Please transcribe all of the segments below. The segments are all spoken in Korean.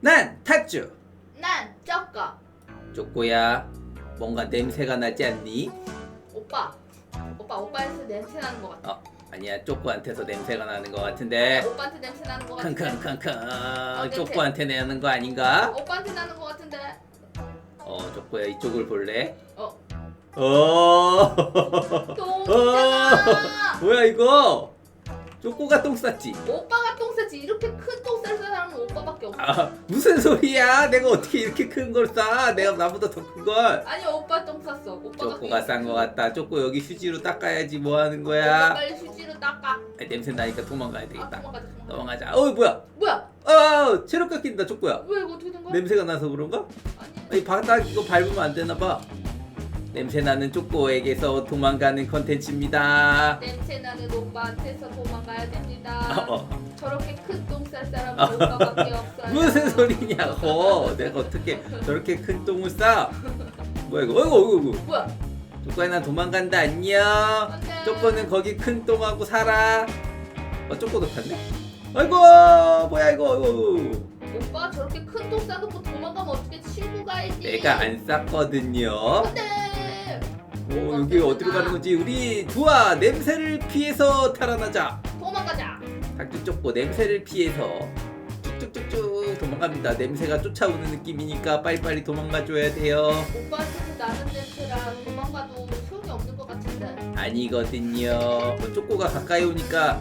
난 탁주 난 쪼꼬. 쪼꼬야 뭔가 냄새가 나지 않니? 오빠. 오빠 오빠에서 냄새 나는 것 같아. 어 아니야 쪼꼬한테서 냄새가 나는 것 같은데 오빠한테 냄새 나는 것 같은데. 킁킁킁킁 냄새. 쪼꼬한테 내는 거 아닌가? 오빠한테 나는 것 같은데. 어 쪼꼬야 이쪽을 볼래? 어. 어 똥이잖아. 뭐야 이거 쪼꼬가 똥 쌌지? 오빠가 똥 싸지 이렇게 큰 똥 오빠밖에 없어. 아 무슨 소리야 내가 어떻게 이렇게 큰 걸 싸? 내가 나보다 더 큰 걸 아니 오빠 똥 쌌어. 오빠가 쪼꼬가 싼 거 같다 쪼꼬 여기 휴지로 닦아야지 뭐 하는 오빠 거야? 빨리 휴지로 닦아. 아, 냄새 나니까 도망가야 아 되겠다 도망가자. 도망가자. 도망가자 어이 뭐야 뭐야? 아 체력 깎인다 쪼꼬야 왜 이거 어떻게 된 거야? 냄새가 나서 그런가? 아니. 아니 바닥 이거 밟으면 안 되나 봐 냄새 나는 쪼꼬에게서 도망가는 컨텐츠입니다 냄새 나는 오빠한테서 도망가야 됩니다. 어, 저렇게 큰 똥 쌀 사람은 오빠밖에 없어요. 무슨 소리냐고 내가 어떻게 저렇게 큰 똥을 싸 뭐야 이거 어이구 어이구 어이구 뭐야? 쪼꼬야 난 도망간다 안녕 안 돼. 쪼꼬는 거기 큰 똥하고 살아 어 쪼꼬도 탔네 아이고 뭐야 이거 어이구. 오빠 저렇게 큰 똥 싸놓고 도망가면 어떻게 친구 가야지? 내가 안 쌌거든요 안돼. 오 여기 어디로 가는 거지 우리 좋아 냄새를 피해서 탈환하자 도망가자. 닭도 쫓고 냄새를 피해서 쭉쭉쭉쭉 도망갑니다 냄새가 쫓아오는 느낌이니까 빨리빨리 도망가줘야 돼요 오빠한테서 나는 냄새라 도망가도 소용이 없는 것 같은데. 아니거든요 뭐 쪼꼬가 가까이 오니까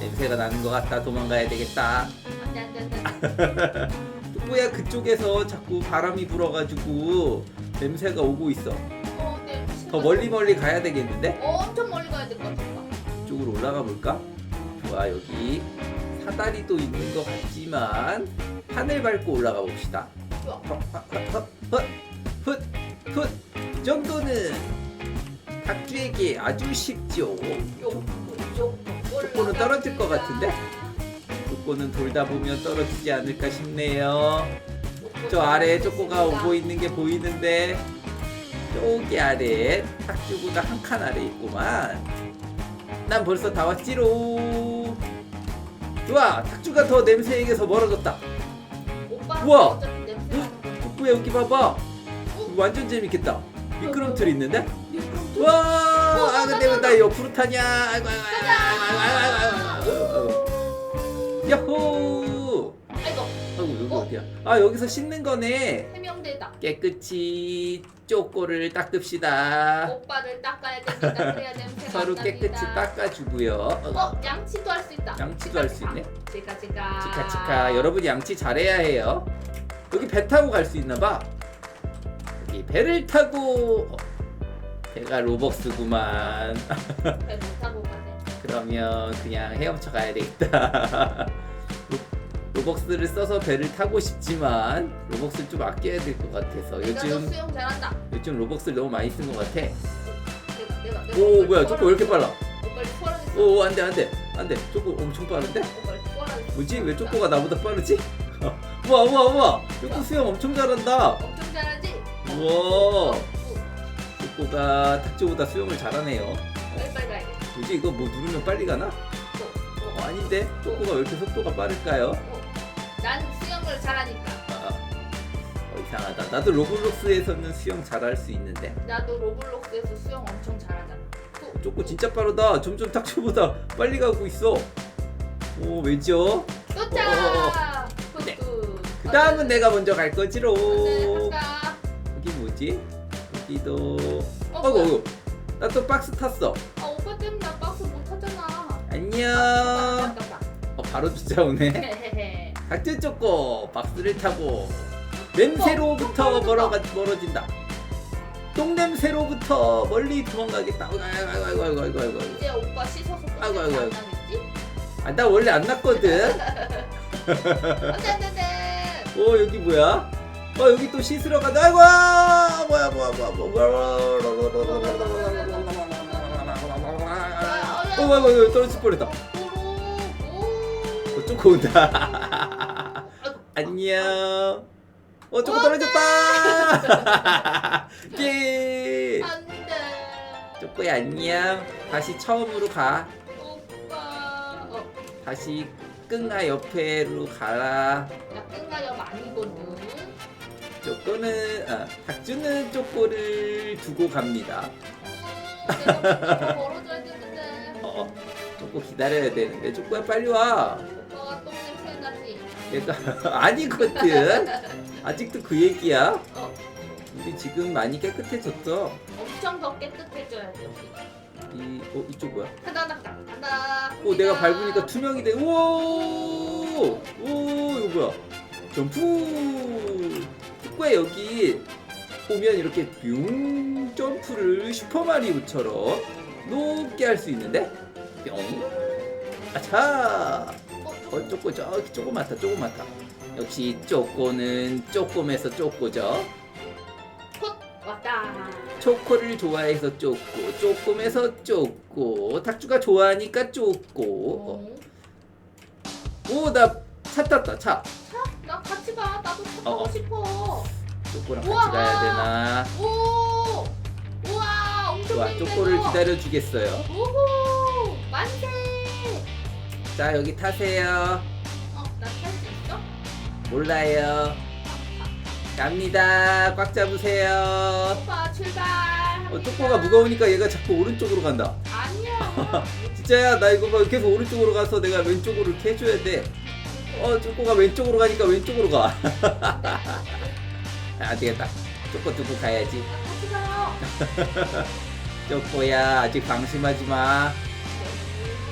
냄새가 나는 것 같다 도망가야 되겠다 안돼 안돼 안돼. 쪼꼬야 그쪽에서 자꾸 바람이 불어가지고 냄새가 오고 있어 어. 더 멀리 멀리 가야 되겠는데? 엄청 멀리 가야 될 것 같아. 이쪽으로 올라가 볼까? 좋아 여기 사다리도 있는 것 같지만 하늘 밟고 올라가 봅시다. 좋아. 이 정도는 닭주에게 아주 쉽죠. 요요 조건은 떨어질 것 같은데? 조건은 돌다 보면 떨어지지 않을까 싶네요. 저 아래에 쪼꼬가 오고 있는 게 보이는데 저기 아래 탁주구가 한 칸 아래 있구만. 난 벌써 다 왔지로. 좋아 탁주가 더 냄새에게서 멀어졌다. 오빠 우와. 어차피 냄새 나는 거. 쪼꼬야 여기 봐봐. 완전 재밌겠다. 미끄럼틀 있는데? 미끄럼틀. 와 어, 아, 근데 왜 나 옆으로 타냐? 아이고 아이고 아이고 아이고 아이고 아이고 야호. 아이고. 아이고 여기 어? 어디야? 아 여기서 씻는 거네. 해명대다. 깨끗이 쪼꼬를 닦읍시다. 오빠를 닦아야 됩니다. 그래야 냄새가 서로 안 납니다. 깨끗이 닦아주고요. 어 양치도 할 수 있다. 양치도 할 수 있네. 치카 치카. 치카 치카. 여러분 양치 잘해야 해요. 여기 배 타고 갈 수 있나 봐. 여기 배를 타고 어, 배가 로벅스구만. 배못 타고 가네. 그러면 그냥 헤엄쳐 가야 되겠다. 로- 로벅스를 써서 배를 타고 싶지만 로벅스를 좀 아껴야 될 것 같아서 내가 너 요즘 수영 잘한다. 요즘 로벅스를 너무 많이 쓴 것 같아. 내가 내가 내가 오 뭐야 쪼꼬 왜 이렇게 빨라? 오빠를. 오 안돼 안돼 안돼 쪼꼬 엄청 빠른데? 오빠를. 뭐지 왜 쪼꼬가 나보다 빠르지? 우와 우와 우와 쪼꼬 수영 엄청 잘한다 엄청 잘하지? 우와 어, 쪼꼬가 탁주보다 수영을 잘하네요 빨리 빨리 가야 돼. 뭐지 이거 뭐 누르면 빨리 가나? 어, 아닌데 쪼꼬가 왜 이렇게 속도가 빠를까요? 어. 난 수영을 잘하니까. 아, 어, 이상하다 나도 로블록스에서는 수영 잘할 수 있는데 나도 로블록스에서 수영 엄청 잘하잖아. 또, 쪼꼬 진짜 빠르다 점점 탁주보다 빨리 가고 있어 오 왜죠? 도착. 네. 굿굿. 그 다음은 내가 먼저 갈 거지로 네, 갈까? 여기 뭐지? 여기도 어, 뭐야? 어이구 나또 박스 탔어 아 오빠 때문에 나 박스 못 타잖아. 안녕 아깝다. 어 바로 쫓아오네 헤헤헤. 각질 쫓고 박스를 타고 냄새로부터 어, 멀어가, 멀어진다 똥냄새로부터 멀리 도망가겠다 아이고 아이고 아이고 아이고 아이고 아이고 이제 오빠 씻어서 또 아이고, 아이고, 아이고. 아, 나 원래 안 났거든 안돼 안돼 안돼. 오 여기 뭐야? 어 여기 또 씻으러 가자 아이고 뭐야 뭐야 뭐야 뭐야 어 아이고 아이고 떨어질 뻔했다 오. 어, 쪼코 온다. 안녕. 어, 쪼코 떨어졌다. 예. 안돼. 쪼코야 안녕. 다시 처음으로 가. 오빠. 어. 다시 끙아 옆에로 가라. 나 끈가염 아니거든. 아, 닭주는 쪼꼬를 두고 갑니다. 어, 내가 멀어져야 되는데. 어, 쪼꼬 기다려야 되는데 쪼꼬야 빨리 와. 얘가 아니거든. 아직도 그 얘기야. 어, 우리 지금 많이 깨끗해졌어. 엄청 더 깨끗해져야지 여기. 이, 어, 이쪽 뭐야? 간다 간다 간다. 오, 내가 밟으니까 투명이 돼. 우와! 오, 이거 뭐야? 점프! 축구야, 여기 보면 이렇게 뿅 점프를 슈퍼마리오처럼 높게 할 수 있는데? 뿅! 아차! 어, 어, 쪼꼬, 저기 조그맣다, 조그맣다. 역시 쪼꼬는 쪼꼬면서 쪼꼬죠. 헛 왔다. 초코를 좋아해서 쪼꼬, 쪼꼬면서 쪼꼬. 닭주가 좋아하니까 쪼꼬. 어. 오, 나차 탔다, 차. 나 같이 가. 나도 차 타고 어, 어. 싶어. 쪼꼬랑 우와. 같이 가야 되나? 오. 우와 엄청 좋아. 쪼꼬를 기다려 주겠어요. 오호. 자, 여기 타세요. 어나 탈 수 있어? 몰라요. 갑니다. 꽉 잡으세요. 오빠 출발. 어, 쪼꼬가 무거우니까 얘가 자꾸 오른쪽으로 간다. 아니야. 진짜야, 나 이거 봐. 계속 오른쪽으로 가서 내가 왼쪽으로 이렇게 해줘야 돼. 어, 쪼꼬가 왼쪽으로 가니까 왼쪽으로 가. 안 되겠다. 쪼꼬 두고 가야지. 나 같이 가요. 쪼꼬야, 아직 방심하지 마.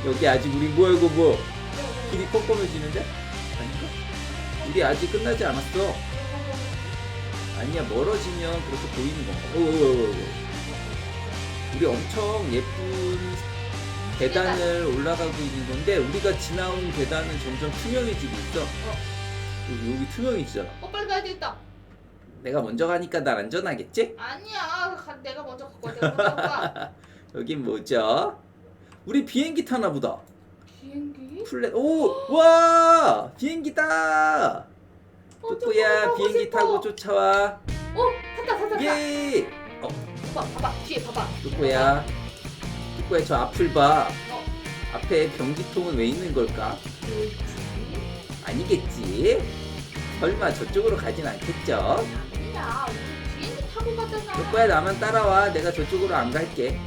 여기 아직 우리 뭐야, 이거 뭐. 길이 꼼꼼해지는데? 아닌가? 우리 아직 끝나지 않았어. 아니야, 멀어지면 그렇게 보이는 건가? 오, 오, 오, 오. 우리 엄청 예쁜 계단을 올라가고 있는 건데, 우리가 지나온 계단은 점점 투명해지고 있어. 여기, 여기 투명해지잖아. 어 빨리 가야 되겠다. 내가 먼저 가니까 난 안전하겠지? 아니야. 가- 내가 먼저 갖고 와야 돼. 오빠. 여긴 뭐죠? 우리 비행기 타나 보다. 비행기? 플랫, 오! 와! 비행기다! 어, 쪼꼬야, 저거 비행기 싶어. 타고 쫓아와. 어 탔다 탔다 탔다. 예! 어, 오빠 봐봐 뒤에 봐봐. 쪼꼬야. 쪼꼬야, 저 앞을 봐. 어 앞에 변기통은 왜 있는 걸까? 그렇지. 아니겠지? 설마 저쪽으로 가진 않겠죠? 아니야. 우리 비행기 타고 가잖아. 쪼꼬야, 나만 따라와. 내가 저쪽으로 안 갈게.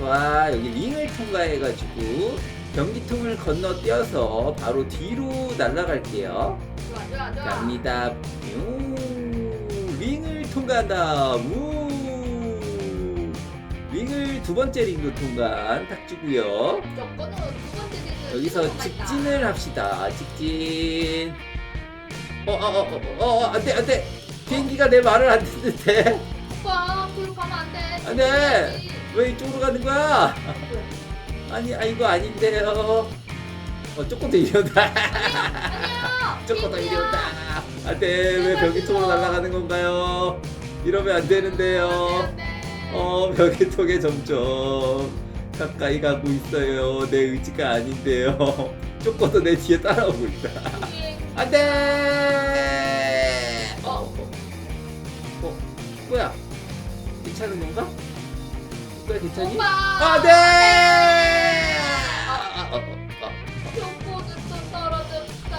음, 와, 여기 링을 통과해가지고 변기통을 건너 뛰어서 바로 뒤로 날아갈게요. 좋아 좋아 좋아. 갑니다. 우, 링을 통과한다. 우. 링을 두 번째 링도 통과한 탁주고요. 저거는 두 번째 링을 여기서. 직진을 합시다. 직진. 어, 어, 어, 어, 어, 어, 안 돼, 안 돼. 비행기가 내 말을 안 듣는데. 오빠 그로 가면 안 돼. 안 돼. 왜 이쪽으로 가는 거야? 아니, 아, 이거 아닌데요. 어, 조금 더 이려다. 아니야. 조금 더 비행기야. 이려다. 안 돼. 왜 변기통으로 날아가는 건가요? 이러면 안 되는데요. 안 돼. 어, 벽에통에 점점 가까이 가고 있어요. 내 의지가 아닌데요. 조금 더 내 뒤에 따라오고 있다. 비행기. 안 돼! 어, 어, 뭐야? 괜찮은 건가? 뭐야, 괜찮니? 오빠. 아, 아, 어, 어, 어. 교포는 또 떨어졌다.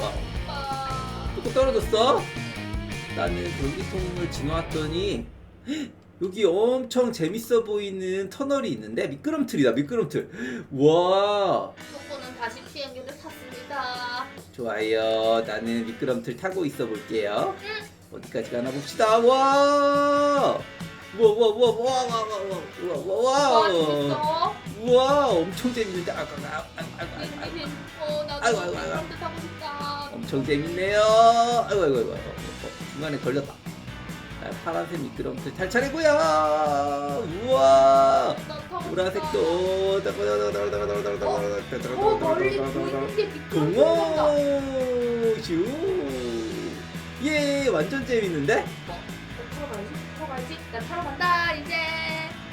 어. 오빠. 조금 떨어졌어? 나는 변기통을 지나왔더니 여기 엄청 재밌어 보이는 터널이 있는데 미끄럼틀이다 미끄럼틀 와 교포는 다시 비행기를 탔습니다. 좋아요 나는 미끄럼틀 타고 있어 볼게요 어디까지 가나 봅시다 와 우와 우와 우와 우와 우와 우 와 우와 와 우와 재밌어. 우와 엄청 재밌는데 아이고 아이고 아이고 아이고 비행기 재밌어. 나도 아이고, 아이고, 아이고. 비행기 타고 싶다. 엄청 재밌네요. 아이고 아이고 아이고. 어, 어, 중간에 걸렸다. 자, 파란색 미끄럼틀. 우와. 나 타고 싶다. 보라색도. 어 멀리 보이는 게 미끄럼틀 동호 슈. 예, 완전 재밌는데? 어, 타러 가야지. 타러 가야지. 나 타러 간다 이제.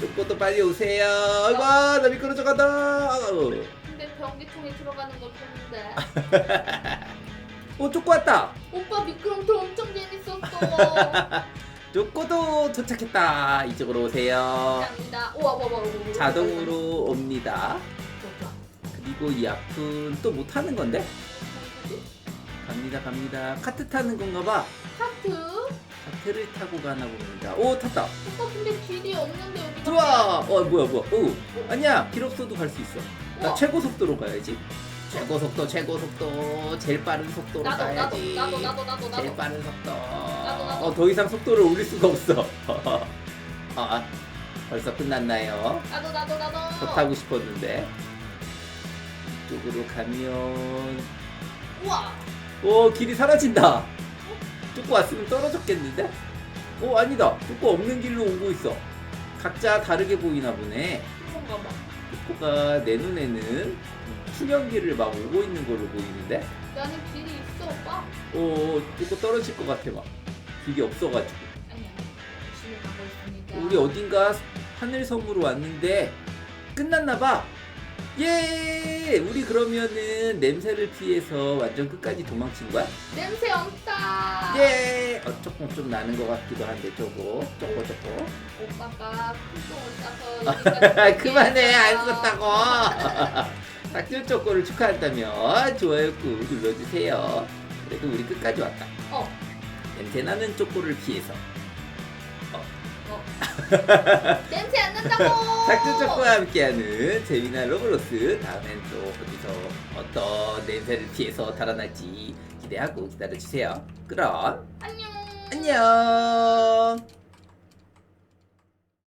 쪼꼬도 빨리 오세요. 아이고, 나 미끄러져 간다. 근데 변기통에 들어가는 걸 보는데. 어, 쪼꼬 왔다. 오빠 미끄럼틀 엄청 재밌었어. 쪼꼬도 도착했다. 이쪽으로 오세요. 감사합니다. 우와 우와 우와 우와. 자동으로 옵니다. 그리고 이 앞은 또못 타는 건데? 갑니다, 갑니다. 카트 타는 건가 봐. 하트. 배를 타고 가나 봅니다. 오 탔다. 오빠 근데 길이 없는데 좋아. 어 뭐야 뭐야. 오 아니야 길 없어도 갈 수 있어. 나 우와. 최고 속도로 가야지. 최고 속도 최고 속도 제일 빠른 속도로 나도 나도 가야지. 나도 나도 나도 제일 나도. 빠른 속도. 나도. 어 더 이상 속도를 올릴 수가 없어. 아 벌써 끝났나요? 나도 나도 나도. 더 타고 싶었는데 이쪽으로 가면 우와. 오 길이 사라진다. 쫓고 왔으면 떨어졌겠는데? 오 아니다. 쫓고 없는 길로 오고 있어. 각자 다르게 보이나 보네. 쫓고가 내 눈에는 투명길을 막 오고 있는 걸로 보이는데? 나는 길이 있어 오빠. 오 쫓고 떨어질 것 같아 막. 길이 없어가지고. 아니야. 열심히 가고 있습니다. 우리 어딘가 하늘 섬으로 왔는데 끝났나 봐. 예! 우리 그러면은 냄새를 피해서 완전 끝까지 도망친 거야? 냄새 없다. 예! 어, 조금 좀 나는 것 같기도 한데 저거 저거 저거 오빠가 큰 똥을 싸서 여기까지 그만해 안. 썼다고 닭줄 초코를 축하한다면 좋아요 꾹 눌러주세요 그래도 우리 끝까지 왔다 어. 냄새나는 초코를 피해서 어. 냄새 안 난다고. 닭줄 초코와 함께하는 재미난 로블록스 다음엔 또 어디서 어떤 냄새를 피해서 달아날지 기대하고 기다려주세요 그럼 안녕. 안녕